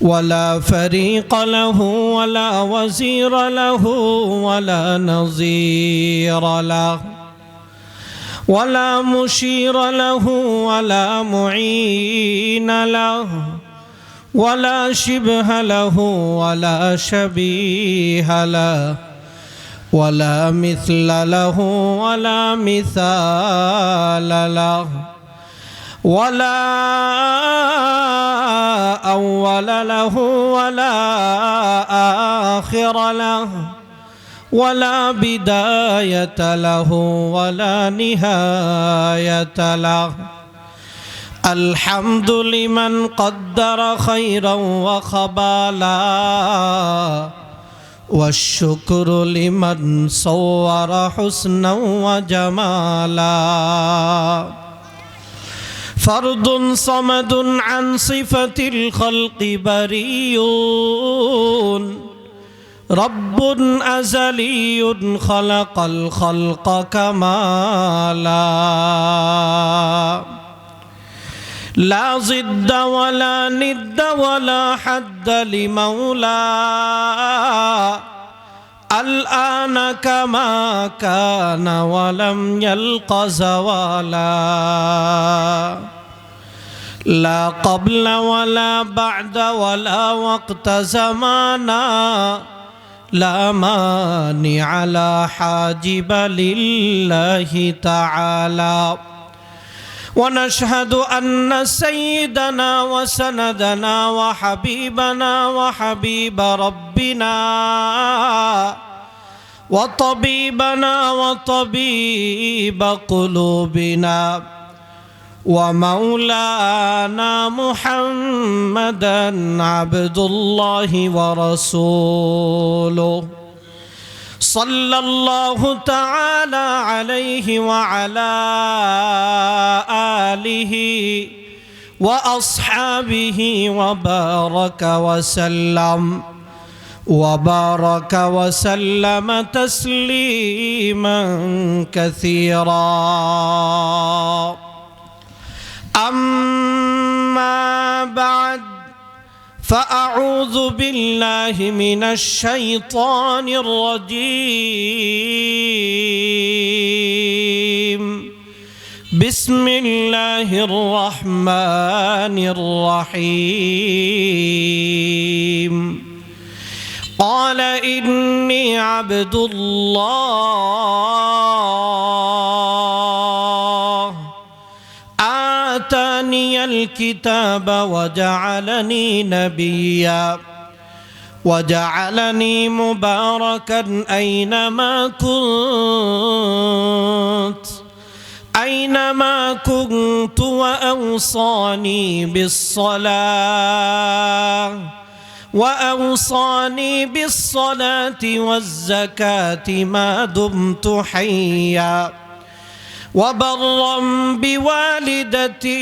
ولا فريق له ولا وزير له ولا نظير له ولا مشير له ولا معين له ولا شبه له ولا شبيه له ولا مثل له ولا مثال له ولا أول له ولا آخر له ولا بداية له ولا نهاية له. الحمد لمن قدر خيرا وخبالا والشكر لمن صور حسنا وجمالا. فرد صمد عن صفة الخلق بريون رب أزلي خلق الخلق كمالا. لا ضد ولا ند ولا حد لمولاه الآن كما كان ولم يلق زوالا. لا قبل ولا بعد ولا وقت زمانا لا مانع لا حاجب لله تعالى. ونشهد أن سيدنا وسندنا وحبيبنا وحبيب ربنا وطبيبنا وطبيب قلوبنا. ومولانا محمدا عبد الله ورسوله. صلى الله تعالى عليه وعلى آله وأصحابه وبارك وسلم. وبارك وسلم تسليما كثيرا. أما بعد فأعوذ بالله من الشيطان الرجيم. بسم الله الرحمن الرحيم. قال إني عبد الله. الكتاب وجعلني نبيا وجعلني مباركا أينما كنت أينما كنت وأوصاني بالصلاة وأوصاني بالصلاة والزكاة ما دمت حيا. وبرا بوالدتي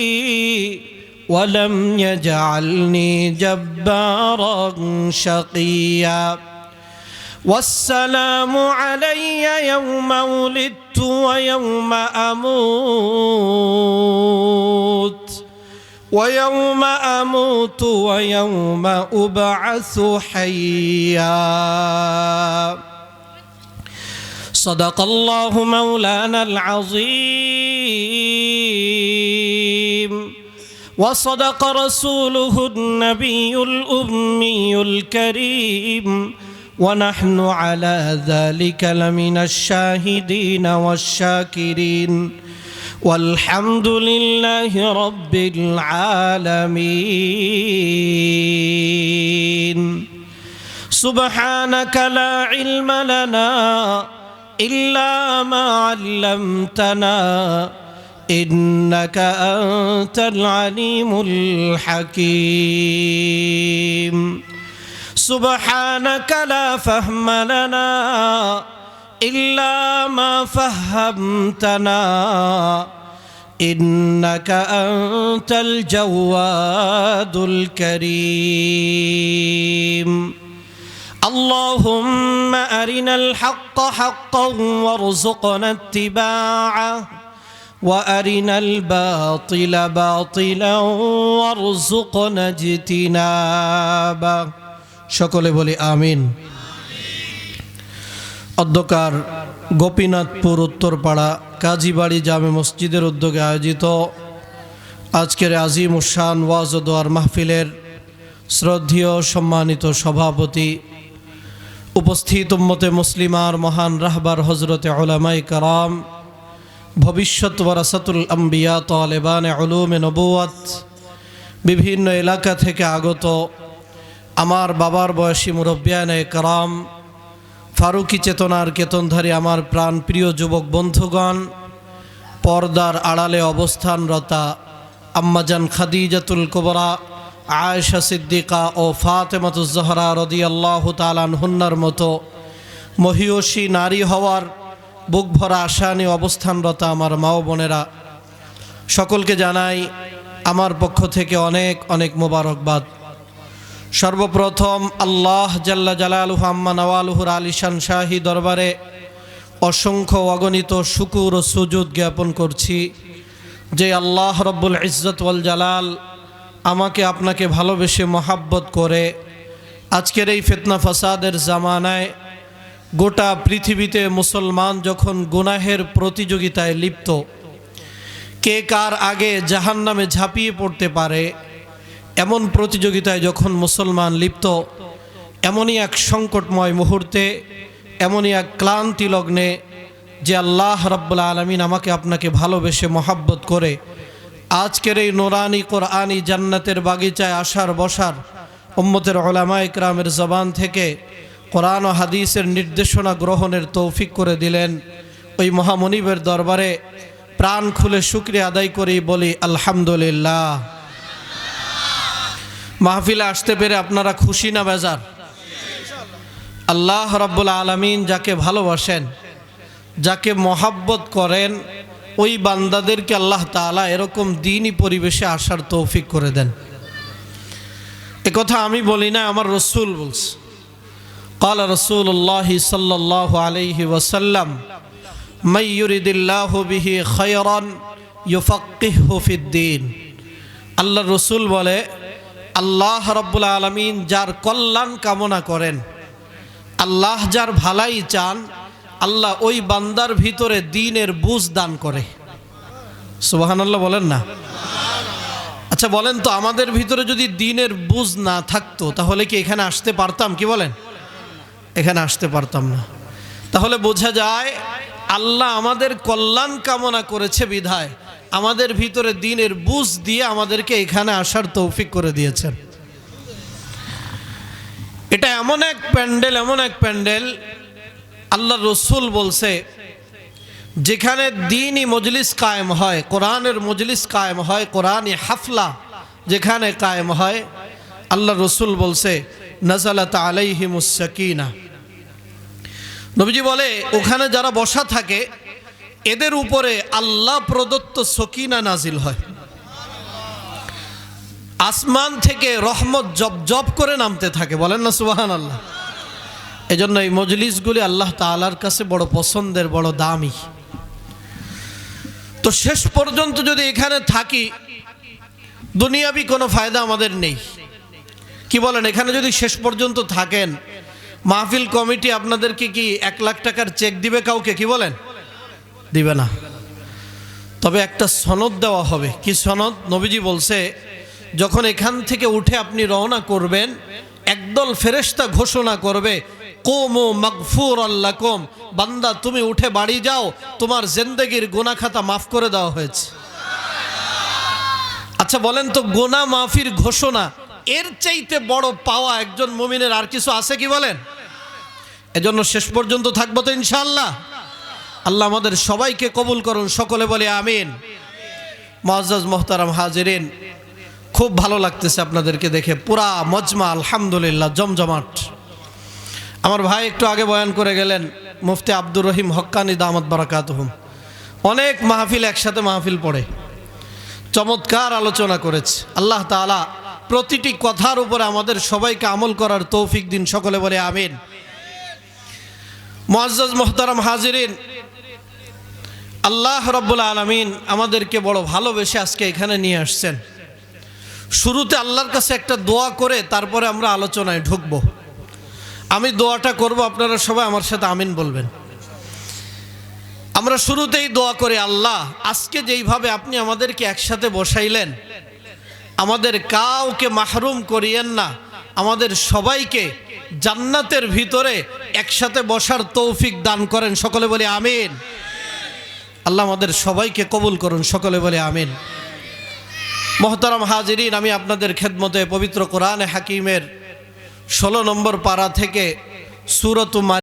ولم يجعلني جبارا شقيا. والسلام علي يوم ولدت ويوم أموت. ويوم أموت ويوم أبعث حيا. صدق الله مولانا العظيم. وصدق رسوله النبي الأمي الكريم. ونحن على ذلك لمن الشاهدين والشاكرين. والحمد لله رب العالمين. سبحانك لا علم لنا إلا ما علمتنا إنك أنت العليم الحكيم. سبحانك لا فهم لنا إلا ما فهمتنا إنك أنت الجواد الكريم. اللهم أرنا الحق حقا وارزقنا اتباعه وأرنا الباطل باطلا وارزقنا اجتنابه সকলে বলি আমিন অধ্যকার গোপীনাথপুর উত্তরপাড়া কাজীবাড়ি জামে মসজিদের উদ্যোগে আয়োজিত আজকের আজিম উসান ওয়াজ ও দোয়ার মাহফিলের শ্রদ্ধেয় সম্মানিত সভাপতি উপস্থিত উম্মতে মুসলিমার মহান রাহবার হজরতে ওলামাই কারাম ভবিষ্যৎ ওয়ারাসাতুল আম্বিয়া, তালেবানে উলুমে নবুয়াত বিভিন্ন এলাকা থেকে আগত আমার বাবার বয়সী মুরব্বিয়ানে কারাম, ফারুকি চেতনার কেতনধারী আমার প্রাণ প্রিয় যুবক বন্ধুগণ, পর্দার আড়ালে অবস্থানরতা আম্মাজান খাদিজাতুল কোবরা আয়েশা সিদ্দিকা ও ফাতেমাতুজহরা রদি আল্লাহ তালান হুন্নার মতো মহিয়সী নারী হওয়ার বুক ভরা আশা নিয়ে অবস্থানরত আমার মাও বোনেরা, সকলকে জানাই আমার পক্ষ থেকে অনেক অনেক মোবারকবাদ। সর্বপ্রথম আল্লাহ জাল্লা জালালুহ আম্মা নওয়ালুহুর আলিশান শাহী দরবারে অসংখ্য অগণিত শুকুর ও সুজুদ জ্ঞাপন করছি যে আল্লাহ রব্বুল ইজ্জত জালাল আমাকে আপনাকে ভালোবেসে মহাব্বত করে আজকের এই ফেতনা ফাসাদের জামানায় গোটা পৃথিবীতে মুসলমান যখন গুনাহের প্রতিযোগিতায় লিপ্ত, কে কার আগে জাহান নামে ঝাঁপিয়ে পড়তে পারে, এমন প্রতিযোগিতায় যখন মুসলমান লিপ্ত, এমনই এক সংকটময় মুহূর্তে, এমনই এক ক্লান্তি লগ্নে যে আল্লাহ রব্বুল আলমিন আমাকে আপনাকে ভালোবেসে মহাব্বত করে আজকের এই নোরানি কোরআনি জান্নাতের বাগিচায় আসার বসার উম্মতের ওলামা ইকরামের জবান থেকে কোরআন ও হাদিসের নির্দেশনা গ্রহণের তৌফিক করে দিলেন। ওই মহামনিবের দরবারে প্রাণ খুলে শুক্রিয়া আদায় করি বলি, আলহামদুলিল্লাহ। মাহফিলে আসতে পেরে আপনারা খুশি না বেজার? আল্লাহ রাব্বুল আলমিন যাকে ভালোবাসেন, যাকে মহাব্বত করেন ওই বান্দাদেরকে আল্লাহ তালা এরকম দিনই পরিবেশে আসার তৌফিক করে দেন কথা আমি বলি না আমার রসুল বলছে قال رسول الله صلى الله عليه وسلم من يريد الله به خيرا يفقهه في الدين আল্লাহ রসুল বলে আল্লাহ রব্বুল আলমিন যার কল্যাণ কামনা করেন আল্লাহ যার ভালাই চান আল্লাহ ওই বান্দার ভিতরে দিনের বুঝ দান করে। সুবাহান আল্লাহ বলেন না? আচ্ছা বলেন তো, আমাদের ভিতরে যদি দিনের বুঝ না থাকতো, তাহলে কি এখানে আসতে পারতাম? কি বলেন? এখানে আসতে পারতাম না। তাহলে বোঝা যায়, আল্লাহ আমাদের কল্যাণ কামনা করেছে বিধায়। আমাদের ভিতরে দিনের বুঝ দিয়ে আমাদেরকে এখানে আসার তৌফিক করে দিয়েছেন। এটা এমন এক প্যান্ডেল, এমন এক প্যান্ডেল আল্লাহ রসুল বলছে, যেখানে দিনই মজলিস কায়েম হয়, কোরআনের মজলিস কায়েম হয়, কোরআনই হাফলা যেখানে কায়েম হয়, আল্লাহ রসুল বলছে, নজালাত আলাইহিমুসাকিনা নবীজি বলে, ওখানে যারা বসা থাকে, এদের উপরে আল্লাহ প্রদত্ত সকিনা নাজিল হয়। আসমান থেকে রহমত জব জব করে নামতে থাকে, বলেন না সুবাহান আল্লাহ এজন্য এই মজলিসগুলি আল্লাহ তালার কাছে বড় পছন্দের, বড় দামি। তো শেষ পর্যন্ত যদি এখানে থাকি, দুনিয়াবি কোনো ফায়দা আমাদের নেই। কি বলেন, এখানে যদি শেষ পর্যন্ত থাকেন, মাহফিল কমিটি আপনাদেরকে কি এক লাখ টাকার চেক দিবে কাউকে? কি বলেন? দিবে না। তবে একটা সনদ দেওয়া হবে। কি সনদ? নবীজি বলছে, যখন এখান থেকে উঠে আপনি রওনা করবেন, একদল ফেরেস্তা ঘোষণা করবে কোমো মগফুর আল্লাকুম বান্দা, তুমি উঠে বাড়ি যাও, তোমার জিন্দগির গোনা খাতা মাফ করে দেওয়া হয়েছে। আচ্ছা বলেন তো গোনা মাফির ঘোষণা, এর চাইতে বড় পাওয়া একজন মুমিনের আর কিছু আছে কি বলেন? এজন্য শেষ পর্যন্ত থাকব তো ইনশাআল্লাহ। আল্লাহ আমাদের সবাইকে কবুল করুন, সকলে বলে আমিন। মহাজ মোহতারাম হাজিরিন, খুব ভালো লাগতেছে আপনাদেরকে দেখে, পুরা মজমা, আলহামদুলিল্লাহ, জমজমাট। আমার ভাই একটু আগে বয়ান করে গেলেন, মুফতি আব্দুর রহিম হক্কানি দামত বারাকাতহুম। অনেক মাহফিল একসাথে মাহফিল পড়ে। চমৎকার আলোচনা করেছে। আল্লাহ তাআলা প্রতিটি কথার উপরে আমাদের সবাইকে আমল করার তৌফিক দিন, সকলে বলে আমিন। মুআজ্জাজ মোহতারাম হাজিরিন, আল্লাহ রব্বুল আলমিন আমাদেরকে বড় ভালোবেসে আজকে এখানে নিয়ে আসছেন। শুরুতে আল্লাহর কাছে একটা দোয়া করে তারপরে আমরা আলোচনায় ঢুকব। আমি দোয়াটা করব, আপনারা সবাই আমার সাথে আমিন বলবেন। আমরা শুরুতেই দোয়া করি, আল্লাহ, আজকে যেইভাবে আপনি আমাদেরকে একসাথে বসাইলেন, আমাদের কাউকে মাহরুম করিয়েন না, আমাদের সবাইকে জান্নাতের ভিতরে একসাথে বসার তৌফিক দান করেন, সকলে বলে আমিন। আল্লাহ আমাদের সবাইকে কবুল করুন, সকলে বলে আমিন। মহতারাম হাজিরিন, আমি আপনাদের খেদমতে পবিত্র কোরআনে হাকিমের ষোলো নম্বর পাড়া থেকে সুরত